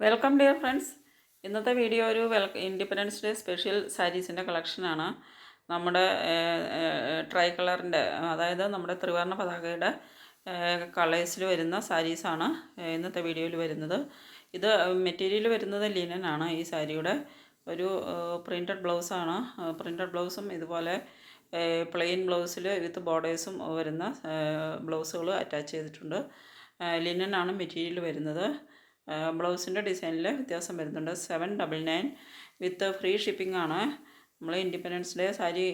Welcome dear friends ഇന്നത്തെ video ഒരു well independence day special സാരീസിന്റെ കളക്ഷനാണ് നമ്മുടെ ട്രൈ കളറിന്റെ അതായത് നമ്മുടെ ത്രിവർണ പതാകയുടെ കളേഴ്സിൽ വരുന്ന സാരീസാണ് ഇന്നത്തെ വീഡിയോയിൽ വരുന്നത്. ഇത് മെറ്റീരിയൽ വരുന്നത് ലിനനാണ് ഈ സാരിയുടെ ഒരു പ്രിന്റഡ് ബ്ലൗസാണ് പ്രിന്റഡ് ബ്ലൗസും ഇതുപോലെ പ്ലെയിൻ ബ്ലൗസിൽ വിത്ത് ബോർഡേഴ്സും വരുന്ന ബ്ലൗസുകൾ അറ്റാച്ച് ചെയ്തിട്ടുണ്ട്. ലിനനാണ് മെറ്റീരിയൽ വരുന്നത്. ബ്ലൗസിന്റെ ഡിസൈനിൽ വ്യത്യാസം വരുന്നുണ്ട്. Seven double nine with free shipping ആണ്. നമ്മൾ ഇൻഡിപെൻഡൻസ് ഡേ സാരി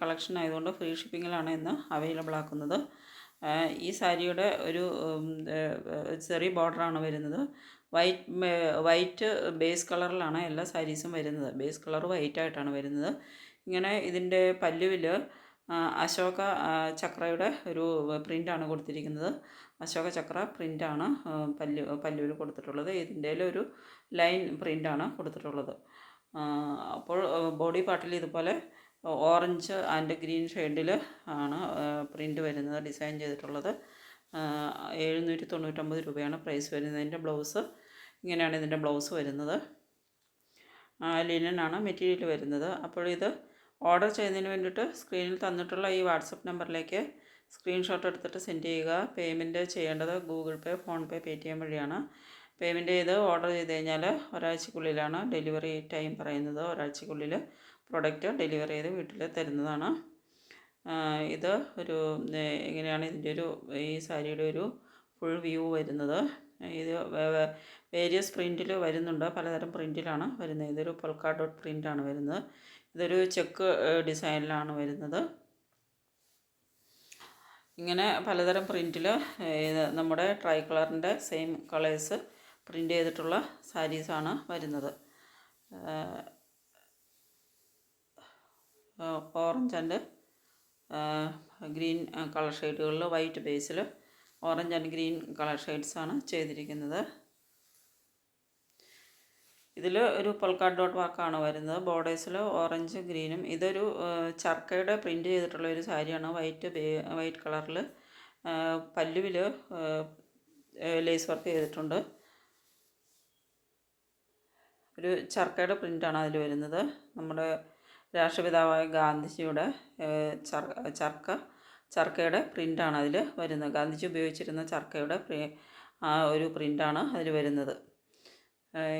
കളക്ഷൻ ആയതുകൊണ്ട് ഫ്രീ ഷിപ്പിങ്ങിലാണ് ഇന്ന് അവൈലബിൾ ആക്കുന്നത്. ഈ സാരിയുടെ ഒരു ചെറിയ ബോർഡറാണ് വരുന്നത്. വൈറ്റ് വൈറ്റ് ബേസ് കളറിലാണ് എല്ലാ സാരീസും വരുന്നത്. ബേസ് കളർ വൈറ്റ് ആയിട്ടാണ് വരുന്നത്. ഇങ്ങനെ ഇതിന്റെ പല്ലുവിൽ അശോക ചക്രയുടെ ഒരു പ്രിന്റാണ് കൊടുത്തിരിക്കുന്നത്. അശോക ചക്ര പ്രിന്റാണ് പല്ലു പല്ലുവിൽ കൊടുത്തിട്ടുള്ളത്. ഇതിന്റെ ഒരു ലൈൻ പ്രിന്റാണ് കൊടുത്തിട്ടുള്ളത്. അപ്പോൾ ബോഡി പാർട്ടിൽ ഇതുപോലെ ഓറഞ്ച് ആൻഡ് ഗ്രീൻ ഷെയ്ഡിൽ ആണ് പ്രിന്റ് വരുന്നത് ഡിസൈൻ ചെയ്തിട്ടുള്ളത്. എഴുന്നൂറ്റി തൊണ്ണൂറ്റൊമ്പത് രൂപയാണ് പ്രൈസ് വരുന്നത്. ഇതിന്റെ ബ്ലൗസ് ഇങ്ങനെയാണ് ഇതിന്റെ ബ്ലൗസ് വരുന്നത്. ലിനൻ ആണ് മെറ്റീരിയൽ വരുന്നത്. അപ്പോൾ ഇത് ഓർഡർ ചെയ്യുന്നതിന് വേണ്ടിയിട്ട് സ്ക്രീനിൽ തന്നിട്ടുള്ള ഈ വാട്സപ്പ് നമ്പറിലേക്ക് സ്ക്രീൻഷോട്ട് എടുത്തിട്ട് സെൻഡ് ചെയ്യുക. പേയ്മെന്റ് ചെയ്യേണ്ടത് Google Pay PhonePe Paytm വഴിയാണ്. പേയ്മെന്റ് ചെയ്ത് ഓർഡർ ചെയ്ത് കഴിഞ്ഞാൽ ഒരാഴ്ചക്കുള്ളിലാണ് ഡെലിവറി ടൈം പറയുന്നത്. ഒരാഴ്ചക്കുള്ളിൽ പ്രൊഡക്റ്റ് ഡെലിവറി ചെയ്ത് വീട്ടിൽ തരുന്നതാണ്. ഇത് ഒരു എങ്ങനെയാണ് ഇതിന്റെ ഒരു ഈ സാരിയുടെ ഒരു ഫുൾ വ്യൂ വരുന്നത്. ഇത് വേരിയസ് പ്രിന്റിൽ വരുന്നുണ്ട്. പലതരം പ്രിന്റിലാണ് വരുന്നത്. ഇതൊരു പൊൽക്കാ ഡോട്ട് പ്രിന്റാണ് വരുന്നത്. ഇതൊരു ചെക്ക് ഡിസൈനിലാണ് വരുന്നത്. ഇങ്ങനെ പലതരം പ്രിന്റിൽ നമ്മുടെ ട്രൈ കളറിന്റെ സെയിം കളേഴ്സ് പ്രിന്റ് ചെയ്തിട്ടുള്ള സാരീസാണ് വരുന്നത്. ഓറഞ്ച് ആൻഡ് ഗ്രീൻ കളർ ഷെയ്ഡുകളിൽ വൈറ്റ് ബേസിൽ ഓറഞ്ച് ആൻഡ് ഗ്രീൻ കളർ ഷെയ്ഡ്സാണ് ചെയ്തിരിക്കുന്നത്. ഇതിൽ ഒരു പൊൾക്കാട്ട് ഡോട്ട് വർക്കാണ് വരുന്നത്. ബോർഡേഴ്സിൽ ഓറഞ്ച് ഗ്രീനും ഇതൊരു ചർക്കയുടെ പ്രിന്റ് ചെയ്തിട്ടുള്ള ഒരു സാരിയാണ്. വൈറ്റ് വൈറ്റ് കളറിൽ പല്ലുവിൽ ലേസ് വർക്ക് ചെയ്തിട്ടുണ്ട്. ഒരു ചർക്കയുടെ പ്രിന്റാണ് അതിൽ വരുന്നത്. നമ്മുടെ രാഷ്ട്രപിതാവായ ഗാന്ധിജിയുടെ ചർക്ക ചർക്കയുടെ പ്രിന്റാണ് അതിൽ വരുന്നത്. ഗാന്ധിജി ഉപയോഗിച്ചിരുന്ന ചർക്കയുടെ ആ ഒരു പ്രിന്റാണ് അതിൽ വരുന്നത്.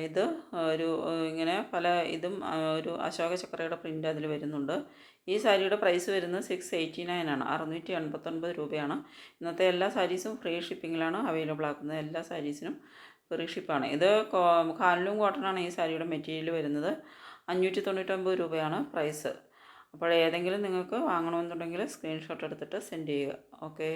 ഇത് ഒരു ഇങ്ങനെ പല ഇതും ഒരു അശോക ചക്രയുടെ പ്രിന്റ് അതിൽ വരുന്നുണ്ട്. ഈ സാരിയുടെ പ്രൈസ് വരുന്നത് സിക്സ് എയ്റ്റി നയൻ ആണ്. അറുന്നൂറ്റി എൺപത്തൊൻപത് രൂപയാണ്. ഇന്നത്തെ എല്ലാ സാരീസും ഫ്രീ ഷിപ്പിങ്ങിലാണ് അവൈലബിൾ ആക്കുന്നത്. എല്ലാ സാരീസിനും ഫ്രീ ഷിപ്പാണ്. ഇത് കാലിലും കോട്ടണാണ് ഈ സാരിയുടെ മെറ്റീരിയൽ വരുന്നത്. അഞ്ഞൂറ്റി തൊണ്ണൂറ്റൊമ്പത് രൂപയാണ് പ്രൈസ്. അപ്പോൾ ഏതെങ്കിലും നിങ്ങൾക്ക് വാങ്ങണമെന്നുണ്ടെങ്കിൽ സ്ക്രീൻഷോട്ട് എടുത്തിട്ട് സെൻഡ് ചെയ്യുക. ഓക്കേ